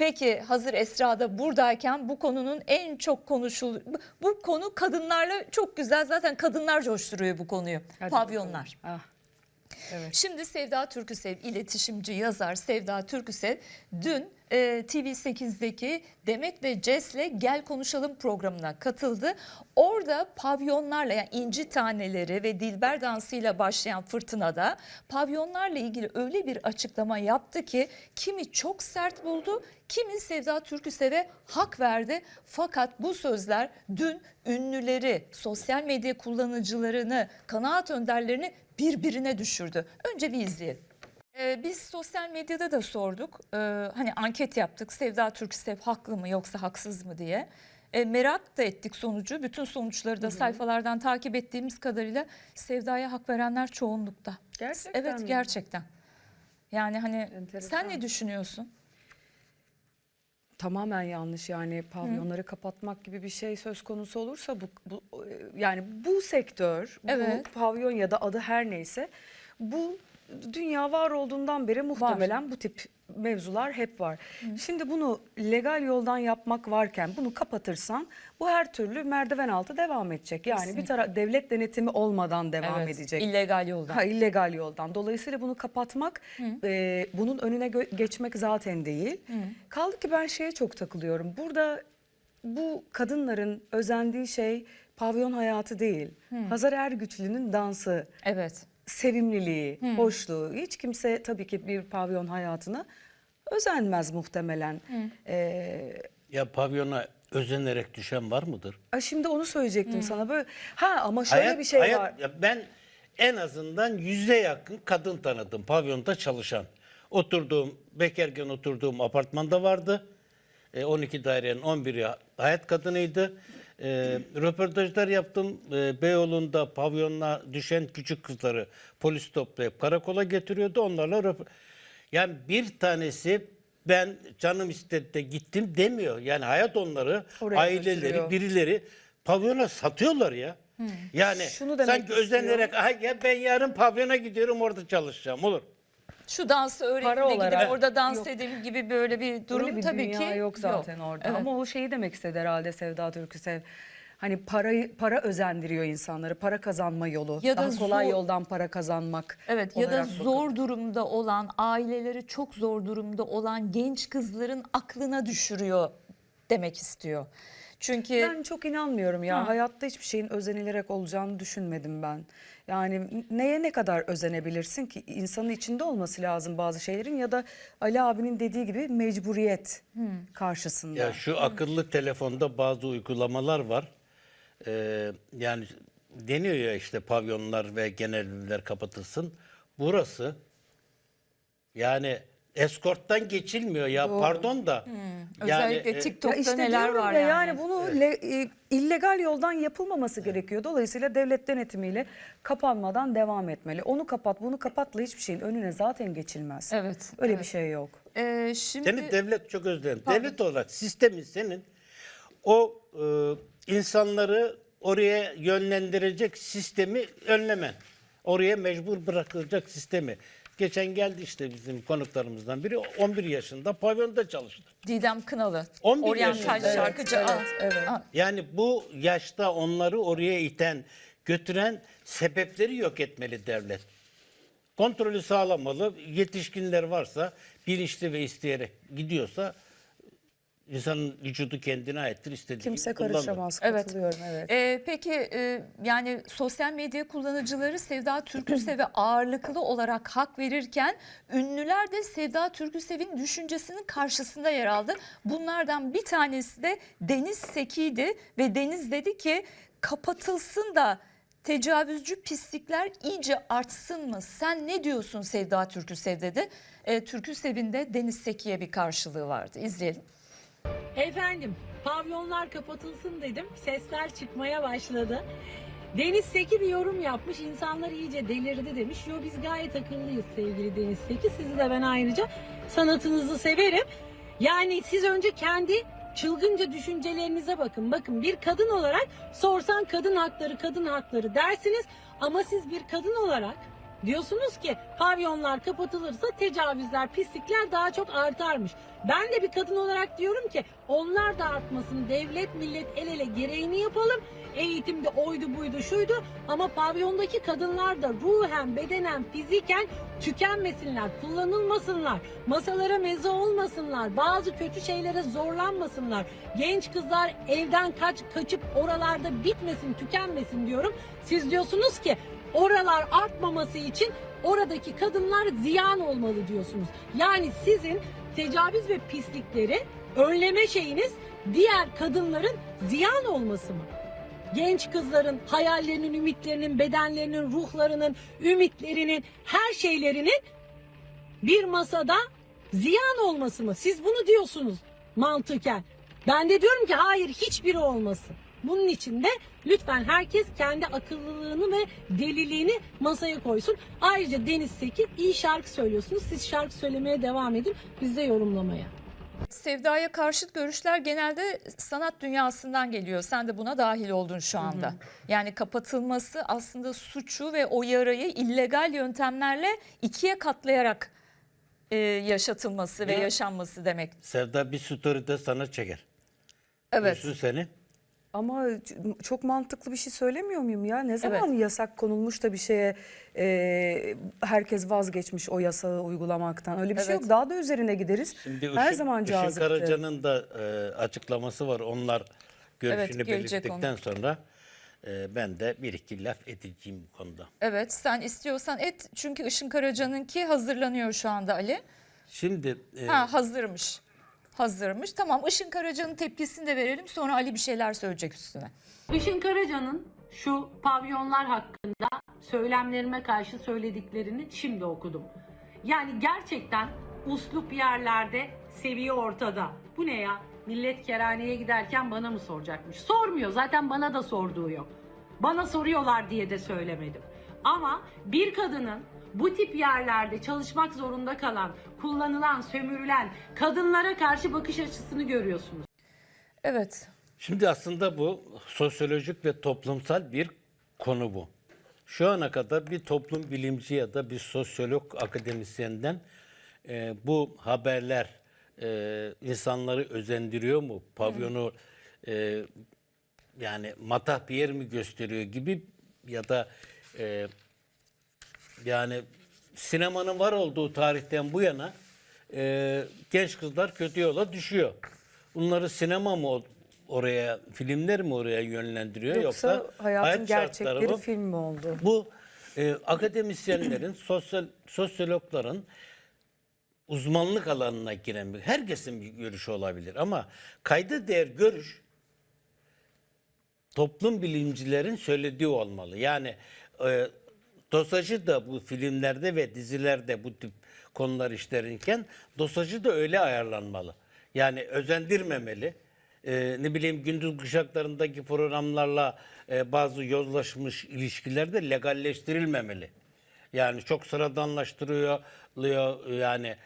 Peki hazır Esra da buradayken bu konunun en çok konuşul bu- bu konu kadınlarla çok güzel zaten kadınlar coşturuyor bu konuyu. Hadi Pavyonlar. bakalım. Ah, evet. Şimdi Sevda Türküsev, iletişimci, yazar Sevda Türküsev dün e, TV8'deki Demet ve Ces'le Gel Konuşalım programına katıldı. Orada pavyonlarla yani inci taneleri ve dilber dansıyla başlayan fırtınada pavyonlarla ilgili öyle bir açıklama yaptı ki kimi çok sert buldu, kimi Sevda Türküsev'e hak verdi. Fakat bu sözler dün ünlüleri, sosyal medya kullanıcılarını, kanaat önderlerini birbirine düşürdü. Önce bir izleyelim. Ee, biz sosyal medyada da sorduk. Ee, hani anket yaptık. Sevda Türksev haklı mı yoksa haksız mı diye. Ee, merak da ettik sonucu. Bütün sonuçları da sayfalardan takip ettiğimiz kadarıyla Sevda'ya hak verenler çoğunlukta. Gerçekten Evet mi? gerçekten. Yani hani Enteresan. sen ne düşünüyorsun? Tamamen yanlış yani pavyonları kapatmak gibi bir şey söz konusu olursa bu, bu e, yani bu sektör, Evet. bu pavyon ya da adı her neyse bu dünya var olduğundan beri muhtemelen bu tip mevzular hep var. Şimdi bunu legal yoldan yapmak varken bunu kapatırsan bu her türlü merdiven altı devam edecek. Yani Kesinlikle. bir taraf devlet denetimi olmadan devam evet, edecek. illegal yoldan. Ha, illegal yoldan. Dolayısıyla bunu kapatmak, e, bunun önüne geçmek zaten değil. Kaldı ki ben şeye çok takılıyorum. Burada bu kadınların özendiği şey pavyon hayatı değil. Hazar Ergüçlü'nün dansı, Evet. Sevimliliği, hoşluğu. Hiç kimse tabii ki bir pavyon hayatına özenmez muhtemelen. E, Ya pavyona özenerek düşen var mıdır? ay şimdi onu söyleyecektim sana böyle. Ha ama şöyle Hayat- bir şey hayat- var. ya ben en azından yüze yakın kadın tanıdım pavyonda çalışan. Oturduğum, bekarken oturduğum apartmanda vardı. E, 12 dairenin 11'i hayat kadınıydı. E, röportajlar yaptım. E, Beyoğlu'nda pavyonla düşen küçük kızları polis toplayıp karakola getiriyordu. Onlarla Yani bir tanesi ben canım istedi de gittim demiyor. Yani hayat onları, Oraya aileleri, götürüyor. birileri pavyona satıyorlar ya. Yani Şunu sanki istiyor. özenerek "Ay ya ben yarın pavyona gidiyorum orada çalışacağım olur. Şu dansı öğretmene Para gidip orada dans Yok. edeyim gibi böyle bir durum Öyle bir tabii dünya ki yok zaten orada. Evet. Ama o şeyi demek istedi herhalde Sevda Türküsev. Hani parayı para özendiriyor insanları. Para kazanma yolu. Ya da Daha kolay zor- yoldan para kazanmak. Evet ya da zor durumda olan aileleri çok zor durumda olan genç kızların aklına düşürüyor demek istiyor. Çünkü Ben çok inanmıyorum ya. Hayatta hiçbir şeyin özenilerek olacağını düşünmedim ben. Yani neye ne kadar özenebilirsin ki? İnsanın içinde olması lazım bazı şeylerin ya da Ali abinin dediği gibi mecburiyet karşısında. Ya şu akıllı telefonda bazı uygulamalar var. Ee, yani deniyor ya işte pavyonlar ve genel evler kapatılsın. Burası yani eskorttan geçilmiyor ya pardon da. özellikle e, TikTok'ta Ya işte neler var ya, yani. yani bunu le- e, illegal yoldan yapılmaması gerekiyor. Dolayısıyla devlet denetimiyle kapanmadan devam etmeli. Onu kapat, bunu kapatla hiçbir şeyin önüne zaten geçilmez. Evet, Öyle evet. bir şey yok. Ee, şimdi Seni devlet çok özledim. Devlet olarak sistemin senin o e, insanları oraya yönlendirecek sistemi önlemen. Oraya mecbur bırakılacak sistemi. Geçen geldi işte bizim konuklarımızdan biri 11 yaşında pavyonda çalıştı. Didem Kınalı, 11 oryantal yaşında. şarkıcı. Evet, Aa, evet. aa, Yani bu yaşta onları oraya iten, götüren sebepleri yok etmeli devlet. Kontrolü sağlamalı. Yetişkinler varsa bilinçli ve isteyerek gidiyorsa insanın vücudu kendine aittir. istediği Kimse gibi kullanır. karışamaz. Evet. Katılıyorum evet. Ee, peki e, yani sosyal medya kullanıcıları Sevda Türküsev'e ağırlıklı olarak hak verirken ünlüler de Sevda Türküsev'in düşüncesinin karşısında yer aldı. Bunlardan bir tanesi de Deniz Seki'ydi ve Deniz dedi ki kapatılsın da tecavüzcü pislikler iyice artsın mı? Sen ne diyorsun Sevda Türküsev dedi. E, Türküsev'in de Deniz Seki'ye bir karşılığı vardı. İzleyelim. Efendim pavyonlar kapatılsın dedim. Sesler çıkmaya başladı. Deniz Seki bir yorum yapmış. İnsanlar iyice delirdi demiş. Yo biz gayet akıllıyız sevgili Deniz Seki. Sizi de ben ayrıca sanatınızı severim. Yani siz önce kendi çılgınca düşüncelerinize bakın. Bakın bir kadın olarak sorsan kadın hakları kadın hakları dersiniz. Ama siz bir kadın olarak Diyorsunuz ki pavyonlar kapatılırsa tecavüzler, pislikler daha çok artarmış. Ben de bir kadın olarak diyorum ki onlar da artmasın. Devlet, millet el ele gereğini yapalım. Eğitimde oydu buydu şuydu ama pavyondaki kadınlar da ruhen, bedenen, fiziken tükenmesinler, kullanılmasınlar, masalara meze olmasınlar, bazı kötü şeylere zorlanmasınlar. Genç kızlar evden kaç kaçıp oralarda bitmesin, tükenmesin diyorum. Siz diyorsunuz ki oralar artmaması için oradaki kadınlar ziyan olmalı diyorsunuz. Yani sizin tecavüz ve pislikleri önleme şeyiniz diğer kadınların ziyan olması mı? Genç kızların hayallerinin, ümitlerinin, bedenlerinin, ruhlarının, ümitlerinin, her şeylerinin bir masada ziyan olması mı? Siz bunu diyorsunuz mantıken. Ben de diyorum ki hayır hiçbiri olmasın. Bunun için de lütfen herkes kendi akıllılığını ve deliliğini masaya koysun. Ayrıca Deniz Seki iyi şarkı söylüyorsunuz. Siz şarkı söylemeye devam edin. Biz de yorumlamaya. Sevdaya karşıt görüşler genelde sanat dünyasından geliyor. Sen de buna dahil oldun şu anda. Yani kapatılması aslında suçu ve o yarayı illegal yöntemlerle ikiye katlayarak e, yaşatılması ve Ya- yaşanması demek. Sevda bir story'de sana çeker. Evet. Üstün seni. Ama çok mantıklı bir şey söylemiyor muyum ya? Ne zaman yasak konulmuş da bir şeye e, herkes vazgeçmiş o yasağı uygulamaktan? Öyle bir şey Evet. yok. Daha da üzerine gideriz. Şimdi Her Işın, zaman Işın cazipti. Karaca'nın da e, açıklaması var. Onlar görüşünü Evet, belirttikten sonra e, ben de bir iki laf edeceğim bu konuda. Evet sen istiyorsan et çünkü Işın Karaca'nınki hazırlanıyor şu anda Ali. Şimdi e, Ha hazırmış. Hazırmış. Tamam Işın Karaca'nın tepkisini de verelim sonra Ali bir şeyler söyleyecek üstüne. Işın Karaca'nın şu pavyonlar hakkında söylemlerime karşı söylediklerini şimdi okudum. Yani gerçekten uslup yerlerde seviye ortada. Bu ne ya? Millet kerhaneye giderken bana mı soracakmış? Sormuyor. Zaten bana da sorduğu yok. Bana soruyorlar diye de söylemedim. Ama bir kadının bu tip yerlerde çalışmak zorunda kalan, kullanılan, sömürülen kadınlara karşı bakış açısını görüyorsunuz. Evet. Şimdi aslında bu sosyolojik ve toplumsal bir konu bu. Şu ana kadar bir toplum bilimci ya da bir sosyolog akademisyenden e, bu haberler e, insanları özendiriyor mu? Pavyonu e, yani matah bir yer mi gösteriyor gibi ya da e, yani sinemanın var olduğu tarihten bu yana e, genç kızlar kötü yola düşüyor. Bunları sinema mı oraya, filmler mi oraya yönlendiriyor Yoksa, yoksa, hayatın hayat gerçekleri film mi oldu? Bu e, akademisyenlerin, sosyal sosyologların uzmanlık alanına giren bir, herkesin bir görüşü olabilir ama kayda değer görüş toplum bilimcilerin söylediği olmalı. Yani e, dosajı da bu filmlerde ve dizilerde bu tip konular işlenirken dosajı da öyle ayarlanmalı. Yani özendirmemeli. E, ne bileyim gündüz kuşaklarındaki programlarla e, bazı yozlaşmış ilişkilerde legalleştirilmemeli. Yani çok sıradanlaştırıyor yani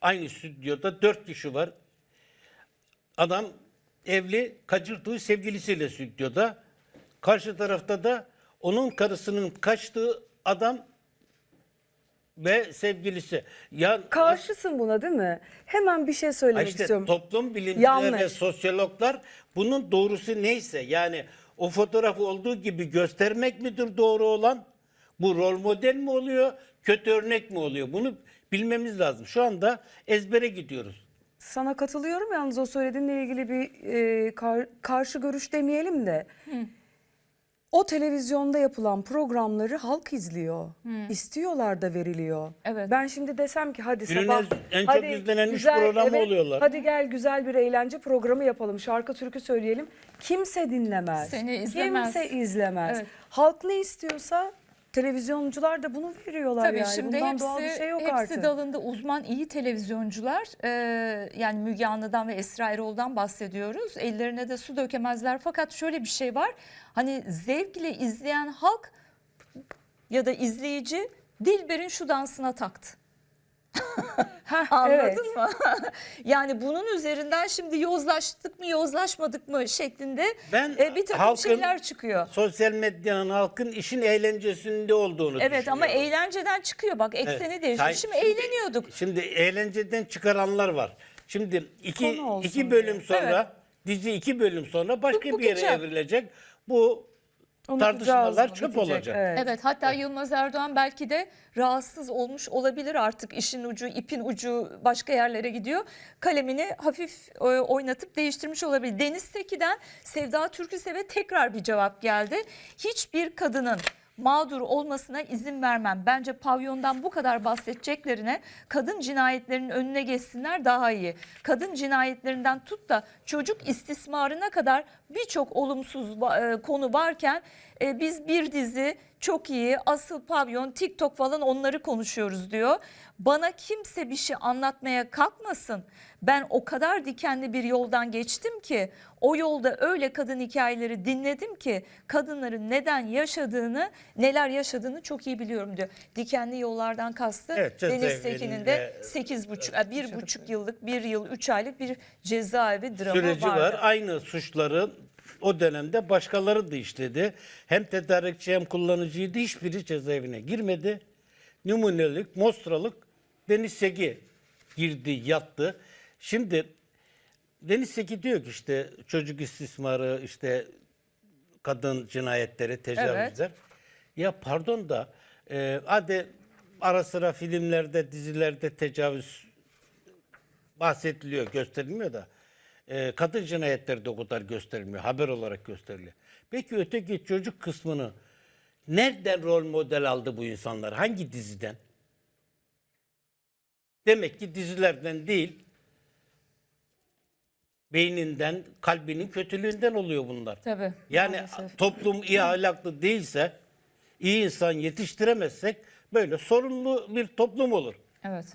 aynı stüdyoda dört kişi var. Adam evli kaçırdığı sevgilisiyle stüdyoda. Karşı tarafta da onun karısının kaçtığı adam ve sevgilisi. Ya Karşısın buna değil mi? Hemen bir şey söylemek işte istiyorum. toplum bilimciler ve Yanlış. sosyologlar bunun doğrusu neyse yani o fotoğrafı olduğu gibi göstermek midir doğru olan? Bu rol model mi oluyor? Kötü örnek mi oluyor? Bunu bilmemiz lazım. Şu anda ezbere gidiyoruz. Sana katılıyorum yalnız o söylediğinle ilgili bir e, kar- karşı görüş demeyelim de. O televizyonda yapılan programları halk izliyor. İstiyorlar da veriliyor. Evet. Ben şimdi desem ki hadi Günün sabah en- en çok hadi izlenen üç programı oluyorlar. Hadi gel güzel bir eğlence programı yapalım. Şarkı türkü söyleyelim. Kimse dinlemez. Seni izlemez. Kimse izlemez. Evet. Halk ne istiyorsa televizyoncular da bunu veriyorlar Tabii yani. şimdi Bundan hepsi, doğal bir şey yok hepsi artık. dalında uzman iyi televizyoncular e, yani Müge Anlı'dan ve Esra Erol'dan bahsediyoruz. Ellerine de su dökemezler fakat şöyle bir şey var hani zevkle izleyen halk ya da izleyici Dilber'in şu dansına taktı. Anladın evet. mı? yani bunun üzerinden şimdi yozlaştık mı yozlaşmadık mı şeklinde Ben e, bir takım halkın- şeyler çıkıyor. Sosyal medyanın halkın işin eğlencesinde olduğunu Evet ama eğlenceden çıkıyor bak ekseni Evet. değişti. Say- Şimdi, eğleniyorduk. Şimdi eğlenceden çıkaranlar var. Şimdi iki, iki bölüm diye. sonra dizi iki bölüm sonra başka Bu bir yere geçer. evrilecek. Bu tartışmalar çöp Bitecek, olacak. evet. Evet hatta Yılmaz Erdoğan belki de rahatsız olmuş olabilir artık işin ucu ipin ucu başka yerlere gidiyor. Kalemini hafif e, oynatıp değiştirmiş olabilir. Deniz Seki'den Sevda Türküsev'e tekrar bir cevap geldi. Hiçbir kadının mağdur olmasına izin vermem. Bence pavyondan bu kadar bahsedeceklerine kadın cinayetlerinin önüne geçsinler daha iyi. Kadın cinayetlerinden tut da çocuk istismarına kadar birçok olumsuz e, konu varken e, biz bir dizi çok iyi asıl pavyon TikTok falan onları konuşuyoruz diyor. Bana kimse bir şey anlatmaya kalkmasın. Ben o kadar dikenli bir yoldan geçtim ki o yolda öyle kadın hikayeleri dinledim ki kadınların neden yaşadığını neler yaşadığını çok iyi biliyorum diyor. Dikenli yollardan kastı Evet, Deniz Sekin'in de 8,5 bir buçuk yıllık bir yıl 3 aylık bir cezaevi dramı süreci vardı. var. Aynı suçları o dönemde başkaları da işledi. Hem tedarikçi hem kullanıcıydı. Hiçbiri cezaevine girmedi. Numunelik, mostralık Deniz Seki girdi, yattı. Şimdi Deniz Seki diyor ki işte çocuk istismarı, işte kadın cinayetleri, tecavüzler. Ya pardon da e, hadi ara sıra filmlerde, dizilerde tecavüz bahsediliyor, gösterilmiyor da e, kadın cinayetleri de o kadar gösterilmiyor, haber olarak gösteriliyor. Peki öteki çocuk kısmını nereden rol model aldı bu insanlar? Hangi diziden? Demek ki dizilerden değil, beyninden, kalbinin kötülüğünden oluyor bunlar. Tabii. Yani maalesef. toplum iyi ahlaklı değilse, iyi insan yetiştiremezsek böyle sorunlu bir toplum olur. Evet.